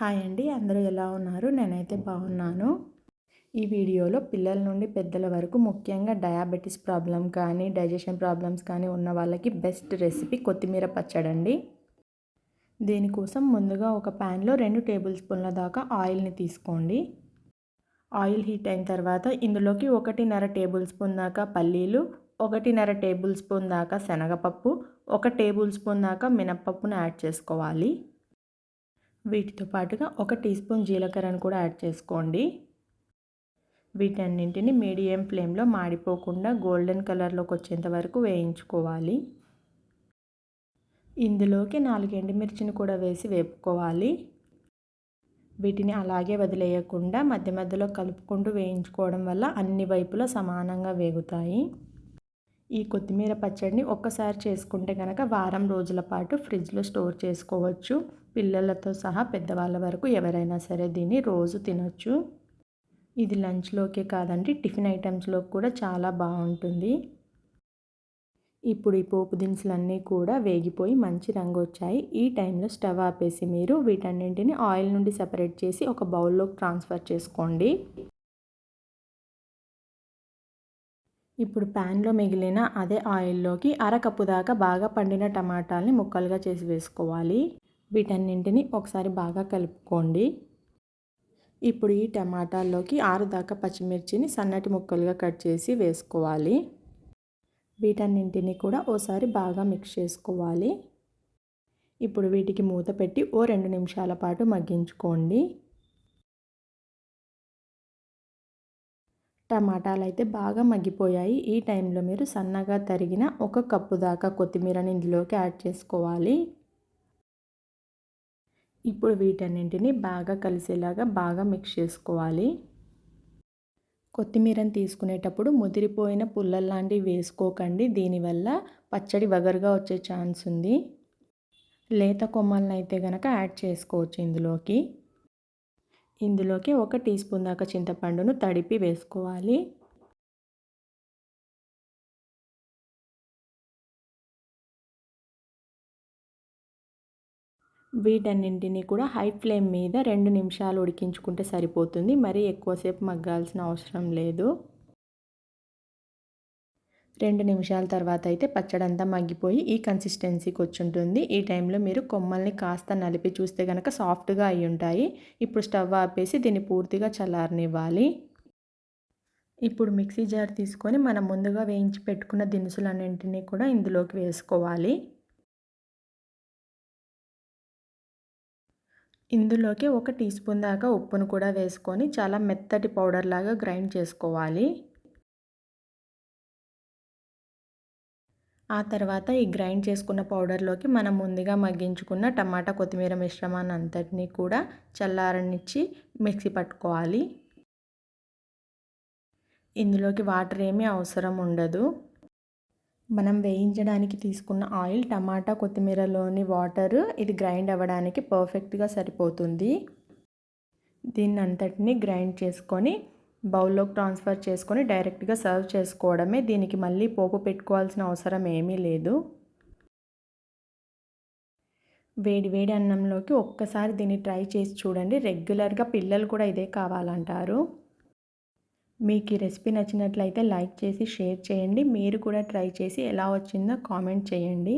Hi అండి అందరూ ఎలా ఉన్నారు? నేనైతే బాగున్నాను. ఈ వీడియోలో పిల్లల నుండి పెద్దల వరకు ముఖ్యంగా డయాబెటీస్ ప్రాబ్లం కానీ డైజెషన్ ప్రాబ్లమ్స్ కానీ ఉన్న వాళ్ళకి బెస్ట్ రెసిపీ కొత్తిమీర పచ్చడండి. దీనికోసం ముందుగా ఒక ప్యాన్లో రెండు టేబుల్ స్పూన్ల దాకా ఆయిల్ని తీసుకోండి. ఆయిల్ హీట్ అయిన తర్వాత ఇందులోకి ఒకటిన్నర టేబుల్ స్పూన్ దాకా పల్లీలు ఒకటిన్నర టేబుల్ స్పూన్ దాకా శనగపప్పు ఒక టేబుల్ స్పూన్ దాకా మినప్పప్పును యాడ్ చేసుకోవాలి. వీటితో పాటుగా ఒక టీ స్పూన్ జీలకర్రను కూడా యాడ్ చేసుకోండి. వీటన్నింటిని మీడియం ఫ్లేమ్లో మాడిపోకుండా గోల్డెన్ కలర్లోకి వచ్చేంత వరకు వేయించుకోవాలి. ఇందులోకి నాలుగు ఎండుమిర్చిని కూడా వేసి వేపుకోవాలి. వీటిని అలాగే వదిలేయకుండా మధ్య మధ్యలో కలుపుకుంటూ వేయించుకోవడం వల్ల అన్ని వైపులా సమానంగా వేగుతాయి. ఈ కొత్తిమీర పచ్చడిని ఒక్కసారి చేసుకుంటే కనుక వారం రోజుల పాటు ఫ్రిడ్జ్లో స్టోర్ చేసుకోవచ్చు. పిల్లలతో సహా పెద్దవాళ్ళ వరకు ఎవరైనా సరే దీన్ని రోజు తినొచ్చు. ఇది లంచ్లోకే కాదండి టిఫిన్ ఐటమ్స్లో కూడా చాలా బాగుంటుంది. ఇప్పుడు ఈ పోపు దినుసులన్నీ కూడా వేగిపోయి మంచి రంగు వచ్చాయి. ఈ టైంలో స్టవ్ ఆపేసి మీరు వీటన్నింటిని ఆయిల్ నుండి సెపరేట్ చేసి ఒక బౌల్లోకి ట్రాన్స్ఫర్ చేసుకోండి. ఇప్పుడు ప్యాన్లో మిగిలిన అదే ఆయిల్లోకి అరకప్పు దాకా బాగా పండిన టమాటాలని ముక్కలుగా చేసి వేసుకోవాలి. వీటన్నింటిని ఒకసారి బాగా కలుపుకోండి. ఇప్పుడు ఈ టమాటాల్లోకి ఆరు దాకా పచ్చిమిర్చిని సన్నటి ముక్కలుగా కట్ చేసి వేసుకోవాలి. వీటన్నింటిని కూడా ఓసారి బాగా మిక్స్ చేసుకోవాలి. ఇప్పుడు వీటికి మూత పెట్టి ఓ రెండు నిమిషాల పాటు మగ్గించుకోండి. టమాటాలు అయితే బాగా మగ్గిపోయాయి. ఈ టైంలో మీరు సన్నగా తరిగిన ఒక కప్పు దాకా కొత్తిమీరని ఇందులోకి యాడ్ చేసుకోవాలి. ఇప్పుడు వీటన్నింటిని బాగా కలిసేలాగా బాగా మిక్స్ చేసుకోవాలి. కొత్తిమీరని తీసుకునేటప్పుడు ముదిరిపోయిన పుల్లల్లాంటివి వేసుకోకండి. దీనివల్ల పచ్చడి వగరుగా వచ్చే ఛాన్స్ ఉంది. లేత కొమ్మలను అయితే కనుక యాడ్ చేసుకోవచ్చు ఇందులోకి. ఇందులోకి ఒక టీ స్పూన్ దాకా చింతపండును తడిపి వేసుకోవాలి. వీటన్నింటినీ కూడా హై ఫ్లేమ్ మీద రెండు నిమిషాలు ఉడికించుకుంటే సరిపోతుంది. మరీ ఎక్కువసేపు మగ్గాల్సిన అవసరం లేదు. రెండు నిమిషాల తర్వాత అయితే పచ్చడంతా మగ్గిపోయి ఈ కన్సిస్టెన్సీకి వచ్చి ఉంటుంది ఈ టైంలో మీరు కొమ్మల్ని కాస్త నలిపి చూస్తే కనుక సాఫ్ట్గా అయి ఉంటాయి. ఇప్పుడు స్టవ్ ఆపేసి దీన్ని పూర్తిగా చల్లారనివ్వాలి. ఇప్పుడు మిక్సీ జార్ తీసుకొని మనం ముందుగా వేయించి పెట్టుకున్న దినుసులన్నింటినీ కూడా ఇందులోకి వేసుకోవాలి. ఇందులోకి ఒక టీ స్పూన్ దాకా ఉప్పును కూడా వేసుకొని చాలా మెత్తటి పౌడర్ లాగా గ్రైండ్ చేసుకోవాలి. ఆ తర్వాత ఈ గ్రైండ్ చేసుకున్న పౌడర్లోకి మనం ముందుగా మగ్గించుకున్న టమాటా కొత్తిమీర మిశ్రమాన్ని అంతటినీ కూడా చల్లారనిచ్చి మిక్సీ పట్టుకోవాలి. ఇందులోకి వాటర్ ఏమీ అవసరం ఉండదు. మనం వేయించడానికి తీసుకున్న ఆయిల్ టమాటా కొత్తిమీరలోని వాటర్ ఇది గ్రైండ్ అవ్వడానికి పర్ఫెక్ట్గా సరిపోతుంది. దీన్ని అంతటిని గ్రైండ్ చేసుకొని బౌల్లోకి ట్రాన్స్ఫర్ చేసుకొని డైరెక్ట్గా సర్వ్ చేసుకోవడమే. దీనికి మళ్ళీ పోపు పెట్టుకోవాల్సిన అవసరం ఏమీ లేదు. వేడి వేడి అన్నంలోకి ఒక్కసారి దీన్ని ట్రై చేసి చూడండి. రెగ్యులర్గా పిల్లలు కూడా ఇదే కావాలంటారు. మీకు ఈ రెసిపీ నచ్చినట్లయితే లైక్ చేసి షేర్ చేయండి. మీరు కూడా ట్రై చేసి ఎలా వచ్చిందో కామెంట్ చేయండి.